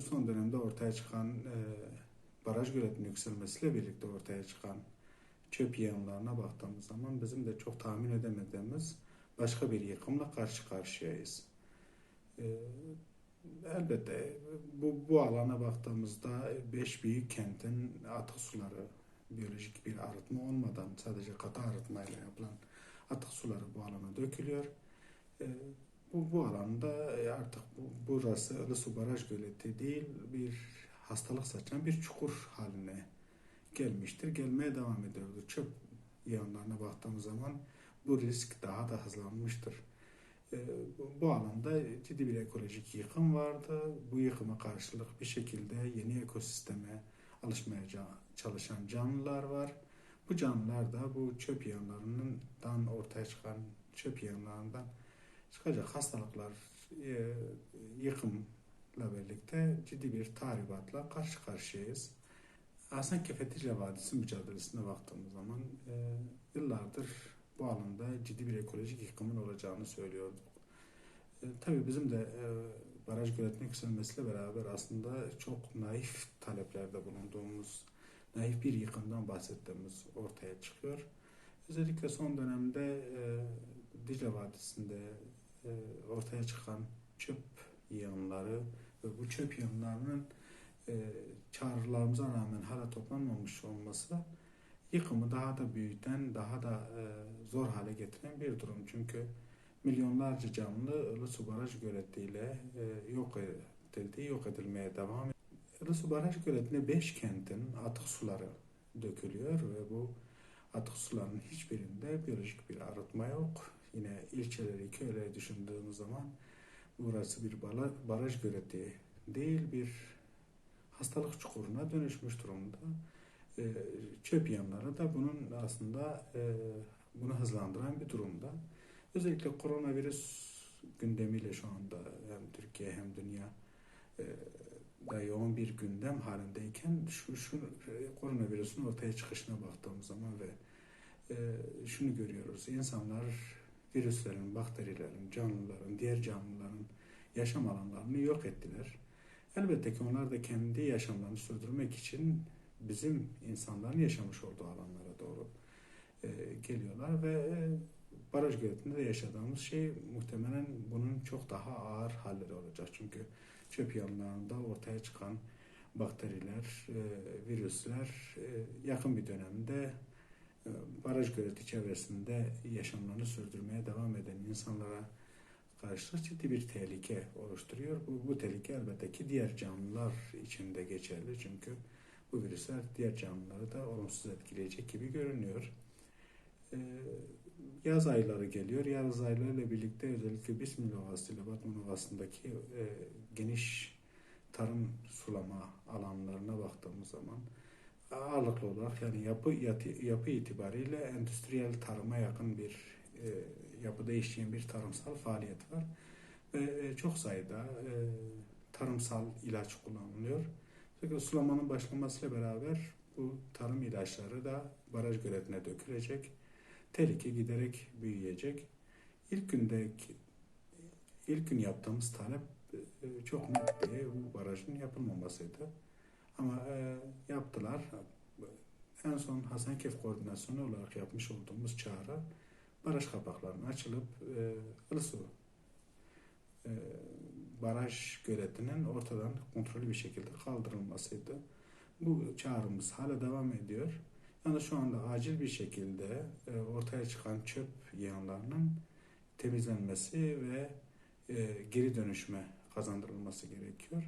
son dönemde ortaya çıkan e, baraj göletinin yükselmesiyle birlikte ortaya çıkan çöp yığınlarına baktığımız zaman bizim de çok tahmin edemediğimiz başka bir yıkımla karşı karşıyayız. E, elbette bu, bu alana baktığımızda beş büyük kentin atık suları biyolojik bir arıtma olmadan sadece katı arıtmayla yapılan atık suları bu alana dökülüyor. E, bu, bu alanda artık bu, burası Ilısu Baraj Göleti değil bir hastalık saçan bir çukur haline gelmiştir. Gelmeye devam ediyordu. Çöp yığınlarına baktığımız zaman bu risk daha da hızlanmıştır. E, bu, alanda ciddi bir ekolojik yıkım vardı. Bu yıkıma karşılık bir şekilde yeni ekosisteme alışmaya çalışan canlılar var. Bu canlılar da bu çöp yığınlarından ortaya çıkan çöp yığınlarından çıkacak hastalıklar e, yıkımla birlikte ciddi bir tahribatla karşı karşıyayız. Hasankeyf Fethiye Vadisi mücadelesine baktığımız zaman e, yıllardır bu alanda ciddi bir ekolojik yıkımın olacağını söylüyorduk. E, tabii bizim de e, baraj göletinin yükselmesiyle beraber aslında çok naif taleplerde bulunduğumuz, naif bir yıkımdan bahsettiğimiz ortaya çıkıyor. Özellikle son dönemde e, Dicle Vadisi'nde ortaya çıkan çöp yığınları ve bu çöp yığınlarının e, çağrılarımıza rağmen hala toplanmamış olması yıkımı daha da büyüten, daha da e, zor hale getiren bir durum. Çünkü milyonlarca canlı Ilısu Baraj Göleti'yle e, yok edildi, yok edilmeye devam ediyor. Ilısu Baraj Göleti'ne 5 kentin atık suları dökülüyor ve bu atık suların hiçbirinde biyolojik bir arıtma yok. Yine ilçeleri, köyleri düşündüğümüz zaman burası bir baraj göleti değil bir hastalık çukuruna dönüşmüş durumda. E, çöp yanları da bunun aslında e, bunu hızlandıran bir durumda. Özellikle koronavirüs gündemiyle şu anda hem Türkiye hem dünya e, da yoğun bir gündem halindeyken şu, şu koronavirüsün ortaya çıkışına baktığımız zaman ve e, şunu görüyoruz. İnsanlar virüslerin, bakterilerin, canlıların, diğer canlıların yaşam alanlarını yok ettiler. Elbette ki onlar da kendi yaşamlarını sürdürmek için bizim insanların yaşamış olduğu alanlara doğru e, geliyorlar ve e, baraj göletinde de yaşadığımız şey muhtemelen bunun çok daha ağır halleri olacak. Çünkü çöp yanlarında ortaya çıkan bakteriler, e, virüsler e, yakın bir dönemde baraj göleti çevresinde yaşamlarını sürdürmeye devam eden insanlara karşı ciddi bir tehlike oluşturuyor. Bu, bu tehlike elbette ki diğer canlılar için de geçerli. Çünkü bu virüsler diğer canlıları da olumsuz etkileyecek gibi görünüyor. Ee, yaz ayları geliyor. Yaz aylarıyla birlikte özellikle Bismillah Ovası ile Batman Ovası'ndaki e, geniş tarım sulama alanlarına baktığımız zaman ağırlıklı olarak yani yapı yapı itibariyle endüstriyel tarıma yakın bir e, yapıda işleyen bir tarımsal faaliyet var ve e, çok sayıda e, tarımsal ilaç kullanılıyor. Çünkü sulamanın başlamasıyla beraber bu tarım ilaçları da baraj göletine dökülecek. Tehlike giderek büyüyecek. İlk gündeki ilk gün yaptığımız talep e, çok net diye bu barajın yapılmamasıydı. Ama e, yaptılar. En son Hasankeyf koordinasyonu olarak yapmış olduğumuz çağrı baraj kapaklarının açılıp e, Ilısu e, baraj göletinin ortadan kontrollü bir şekilde kaldırılmasıydı. Bu çağrımız hala devam ediyor. Yani şu anda acil bir şekilde e, ortaya çıkan çöp yığınlarının temizlenmesi ve e, geri dönüşme kazandırılması gerekiyor.